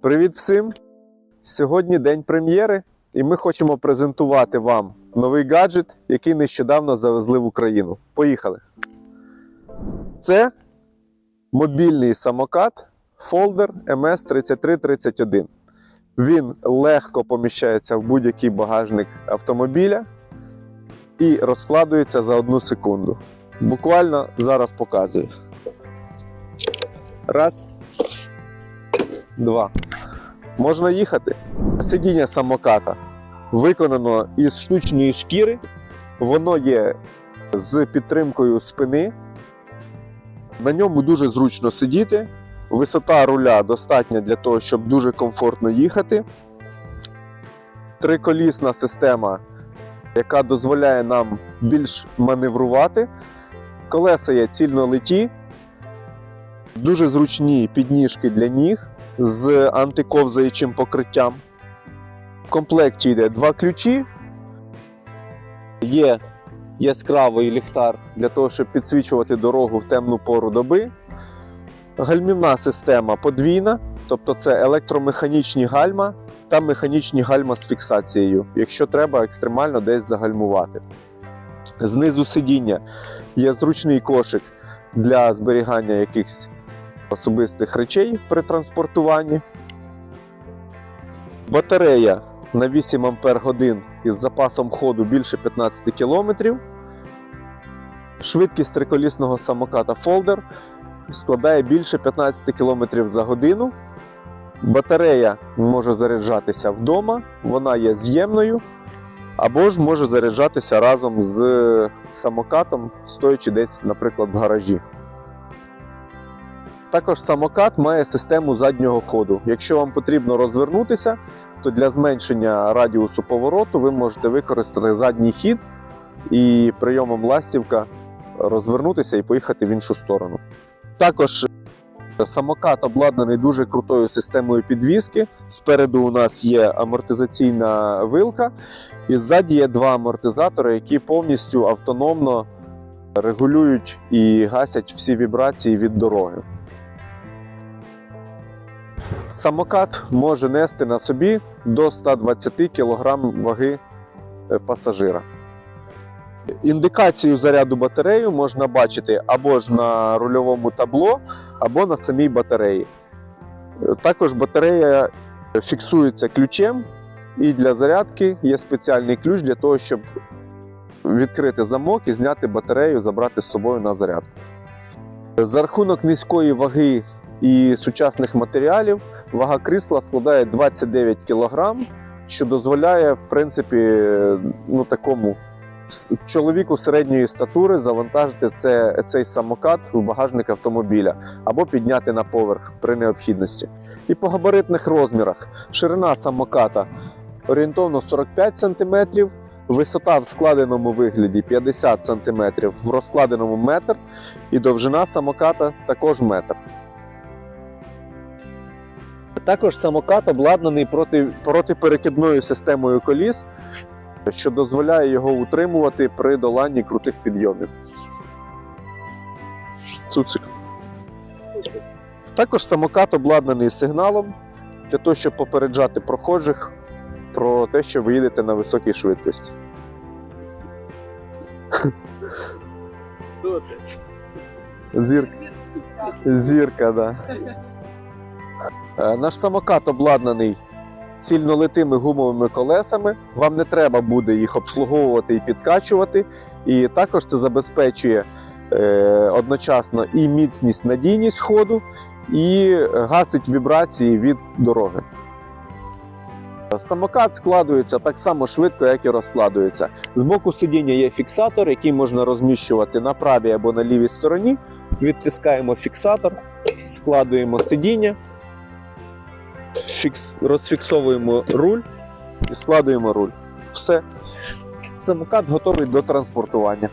Привіт всім! Сьогодні день прем'єри, і ми хочемо презентувати вам новий гаджет, який нещодавно завезли в Україну. Поїхали! Це мобільний самокат Folder MS3331. Він легко поміщається в будь-який багажник автомобіля і розкладується за одну секунду. Буквально зараз показую. Раз. Два. Можна їхати. Сидіння самоката виконано із штучної шкіри. Воно є з підтримкою спини. На ньому дуже зручно сидіти. Висота руля достатня для того, щоб дуже комфортно їхати. Триколісна система, яка дозволяє нам більш маневрувати. Колеса є цільнолиті, дуже зручні підніжки для ніг з антиковзаючим покриттям. В комплекті йде два ключі. Є яскравий ліхтар для того, щоб підсвічувати дорогу в темну пору доби. Гальмівна система подвійна, тобто це електромеханічні гальма та механічні гальма з фіксацією, якщо треба екстремально десь загальмувати. Знизу сидіння є зручний кошик для зберігання якихось особистих речей при транспортуванні. Батарея на 8 Ампер із запасом ходу більше 15 км. Швидкість триколісного самоката Folder складає більше 15 км за годину. Батарея може заряджатися вдома, вона є з'ємною, або ж може заряджатися разом з самокатом, стоячи десь, наприклад, в гаражі. Також самокат має систему заднього ходу. Якщо вам потрібно розвернутися, то для зменшення радіусу повороту ви можете використати задній хід і прийомом ластівка розвернутися і поїхати в іншу сторону. Також самокат обладнаний дуже крутою системою підвіски. Спереду у нас є амортизаційна вилка, і ззаді є два амортизатори, які повністю автономно регулюють і гасять всі вібрації від дороги. Самокат може нести на собі до 120 кг ваги е, пасажира. Індикацію заряду батареї можна бачити або ж на рульовому табло, або на самій батареї. Е, Також батарея фіксується ключем, і для зарядки є спеціальний ключ для того, щоб відкрити замок і зняти батарею, забрати з собою на зарядку. За рахунок низької ваги і сучасних матеріалів вага крісла складає 29 кг, що дозволяє, в принципі, ну, такому чоловіку середньої статури завантажити це, цей самокат в багажник автомобіля або підняти на поверх при необхідності. І по габаритних розмірах ширина самоката орієнтовно 45 см, висота в складеному вигляді 50 см, в розкладеному метр, і довжина самоката також метр. Також самокат обладнаний проти, протиперекидною системою коліс, що дозволяє його утримувати при доланні крутих підйомів. Цуцик. Також самокат обладнаний сигналом для того, щоб попереджати прохожих про те, що ви їдете на високій швидкості. Зірка. Зірка, да. Е, Наш самокат обладнаний цільнолитими гумовими колесами. Вам не треба буде їх обслуговувати і підкачувати. І також це забезпечує е, одночасно і міцність, надійність ходу, і гасить вібрації від дороги. Самокат складується так само швидко, як і розкладується. З боку сидіння є фіксатор, який можна розміщувати на правій або на лівій стороні. Відтискаємо фіксатор, складуємо сидіння, фікс... розфіксовуємо руль і складуємо руль. Все. Самокат готовий до транспортування.